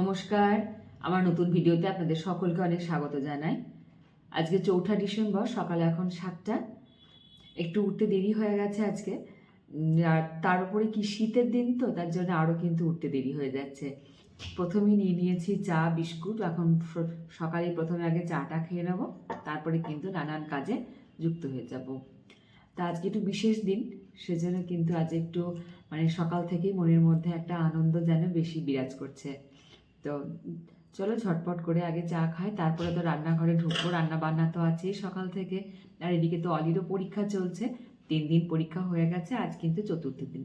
নমস্কার। আমার নতুন ভিডিওতে আপনাদের সকলকে অনেক স্বাগত জানাই। আজকে চৌঠা ডিসেম্বর, সকালে এখন সাতটা। একটু উঠতে দেরি হয়ে গেছে আজকে। আর তার উপরে কি শীতের দিন তো, তার জন্য আরও কিন্তু উঠতে দেরি হয়ে যাচ্ছে। প্রথমেই নিয়ে নিয়েছি চা, বিস্কুট, এখন সকালে প্রথমে আগে চাটা খেয়ে নেব। তারপরে কিন্তু নানান কাজে যুক্ত হয়ে যাব। তা আজকে একটু বিশেষ দিন, সেজন্য কিন্তু আজ একটু মানে সকাল থেকেই মনের মধ্যে একটা আনন্দ যেন বেশি বিরাজ করছে। তো চলো ঝটপট করে আগে চা খাই, তারপরে তো রান্নাঘরে ঢুকবো রান্না বান্না তো আছেই সকাল থেকে। আর এদিকে তো অলিরও পরীক্ষা চলছে, তিন দিন পরীক্ষা হয়ে গেছে, আজ কিন্তু চতুর্থ দিন।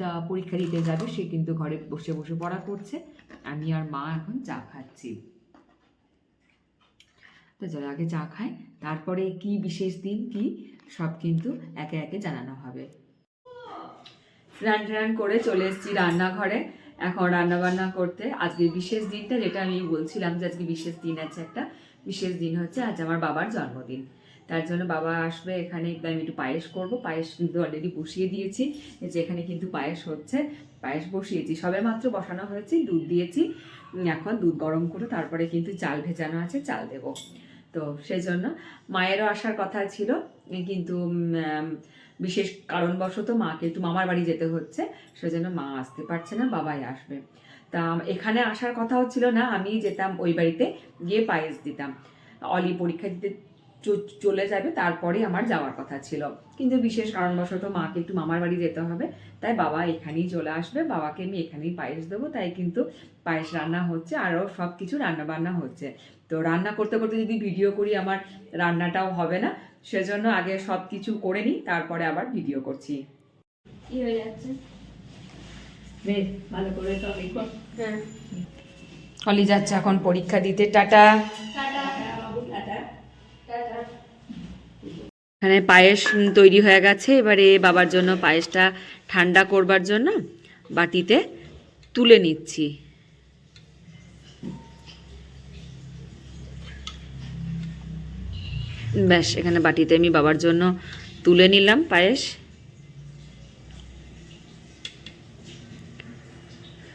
তা পরীক্ষা দিতে যাবে, সে কিন্তু ঘরে বসে বসে পড়া করছে, আমি আর মা এখন চা খাচ্ছি। তো চলো আগে চা খাই, তারপরে কি বিশেষ দিন কি, সব কিন্তু একে একে জানানো হবে। স্নান টান করে চলে এসেছি রান্নাঘরে। এখন রান্না বান্না করতে আজকে বিশেষ দিনটা যেটা আমি বলছিলাম যে আজকে বিশেষ দিন আছে একটা, বিশেষ দিন হচ্ছে আজ আমার বাবার জন্মদিন। তার জন্য বাবা আসবে এখানে আমি একটু পায়েস করব, পায়েস কিন্তু অলরেডি বসিয়ে দিয়েছি যে এখানে কিন্তু পায়েস হচ্ছে, পায়েস বসিয়েছি। সবে মাত্র বসানো হয়েছে, দুধ দিয়েছি, এখন দুধ গরম করে তারপরে কিন্তু চাল ভেজানো আছে, চাল দেব। তো সেজন্য মায়েরও আসার কথা ছিল, কিন্তু বিশেষ কারণবশত মাকে একটু মামার বাড়ি যেতে হচ্ছে, সেজন্য মা আসতে পারছে না, বাবাই আসবে। তা এখানে আসার কথা হচ্ছিল না, আমি যেতাম ওই বাড়িতে গিয়ে পায়েস দিতাম। অলি পরীক্ষা দিতে চলে যাবে তারপরে আমার যাওয়ার কথা ছিল। কিন্তু বিশেষ কারণবশত মাকে একটু মামার বাড়ি যেতে হবে। তাই বাবা এখানেই চলে আসবে। বাবাকে আমি এখানেই পায়েস দেবো। তাই কিন্তু পায়েস রান্না হচ্ছে আরও সব কিছু রান্না বান্না হচ্ছে। তো রান্না করতে করতে যদি ভিডিও করি আমার রান্নাটাও হবে না। সেজন্য আগে সব কিছু করে নিই তারপরে আবার ভিডিও করছি। কি হয়ে যাচ্ছে? বেশ ভালো করে সব হ্যাঁ। অলি যাচ্ছে এখন পরীক্ষা দিতে। টাটা টাটা বাবু টাটা টাটা এখানে পায়েস তৈরি হয়ে গেছে। এবারে বাবার জন্য পায়েসটা ঠান্ডা করবার জন্য বাটিতে তুলে নিচ্ছি। ব্যাস, এখানে বাটিতে আমি বাবার জন্য তুলে নিলাম পায়েস।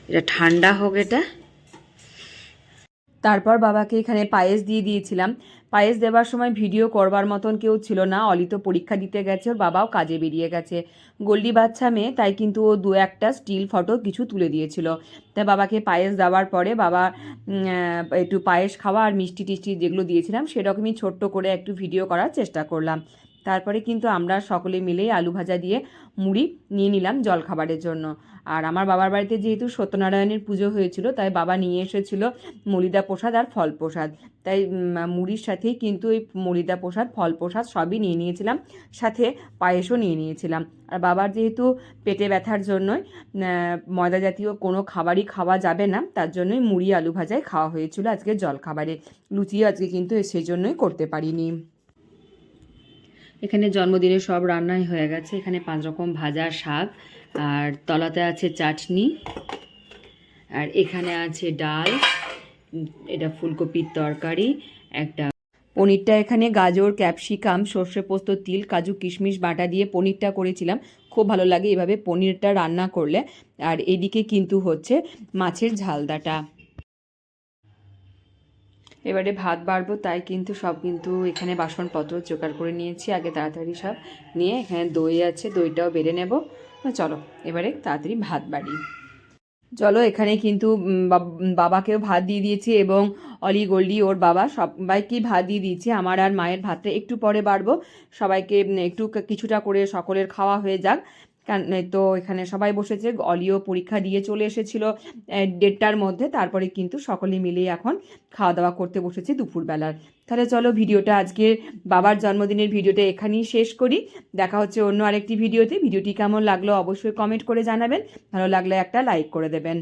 এটা ঠান্ডা হোক এটা। তারপর বাবাকে এখানে পায়েস দিয়ে দিয়েছিলাম। পায়েস দেওয়ার সময় ভিডিও করবার মতন কেউ ছিল না। অলি তো পরীক্ষা দিতে গেছে, ওর বাবাও কাজে বেরিয়ে গেছে। গোল্ডি বাচ্চা মেয়ে, তাই কিন্তু ও দু একটা স্টিল ফটো কিছু তুলে দিয়েছিল। তাই বাবাকে পায়েস দেওয়ার পরে বাবা একটু পায়েস খাওয়া আর মিষ্টি টিষ্টি যেগুলো দিয়েছিলাম, সেরকমই ছোট্ট করে একটু ভিডিও করার চেষ্টা করলাম। তারপরে কিন্তু আমরা সকলে মিলেই আলু ভাজা দিয়ে মুড়ি নিয়ে নিলাম জলখাবারের জন্য। আর আমার বাবার বাড়িতে যেহেতু সত্যনারায়ণের পুজো হয়েছিল, তাই বাবা নিয়ে এসেছিল মলিদা প্রসাদ আর ফল প্রসাদ। তাই মুড়ির সাথেই কিন্তু এই মলিদা প্রসাদ, ফল প্রসাদ সবই নিয়ে নিয়েছিলাম, সাথে পায়েসও নিয়ে নিয়েছিলাম। আর বাবার যেহেতু পেটে ব্যথার জন্যই ময়দা জাতীয় কোনো খাবারই খাওয়া যাবে না, তার জন্যই মুড়ি আলু ভাজাই খাওয়া হয়েছিল আজকে জলখাবারে। লুচিও আজকে কিন্তু সেজন্যই করতে পারিনি। এখানে জন্মদিনে সব রান্নাই হয়ে গেছে। এখানে পাঁচ রকম ভাজা শাক, আর তলাতে আছে চাটনি, আর এখানে আছে ডাল, এটা ফুলকপির তরকারি, একটা পনিরটা এখানে গাজর, ক্যাপসিকাম, সর্ষে পোস্ত, তিল, কাজু, কিশমিশ, বাটা দিয়ে পনিরটা করেছিলাম। খুব ভালো লাগে এভাবে পনিরটা রান্না করলে। আর এদিকে কিন্তু হচ্ছে মাছের ঝালদাটা। এবারে ভাত বাড়বো, তাই কিন্তু সব কিন্তু এখানে বাসনপত্র জোগাড় করে নিয়েছি। আগে তাড়াতাড়ি সব নিয়ে এখানে দই আছে, দইটাও বেড়ে নেব। চলো, এবারে তাড়াতাড়ি ভাত বাড়ি। চলো, এখানে কিন্তু বাবাকেও ভাত দিয়ে দিয়েছি এবং অলি গোল্ডি ওর বাবা সবাইকেই ভাত দিয়ে দিয়েছি। আমার আর মায়ের ভাতটা একটু পরে বাড়বো। সবাইকে একটু কিছুটা করে সকলের খাওয়া হয়ে যাক। তো এখানে সবাই বসেছে, অলিও পরীক্ষা দিয়ে চলে এসেছিল দেড়টার মধ্যে। তারপরে কিন্তু সকলে মিলে এখন খাওয়া দাওয়া করতে বসেছি দুপুরবেলার। তাহলে চলো ভিডিওটা আজকে, বাবার জন্মদিনের ভিডিওটা এখানেই শেষ করি। দেখা হচ্ছে অন্য আরেকটি ভিডিওতে। ভিডিওটি কেমন লাগল অবশ্যই কমেন্ট করে জানাবেন। ভালো লাগলে একটা লাইক করে দেবেন।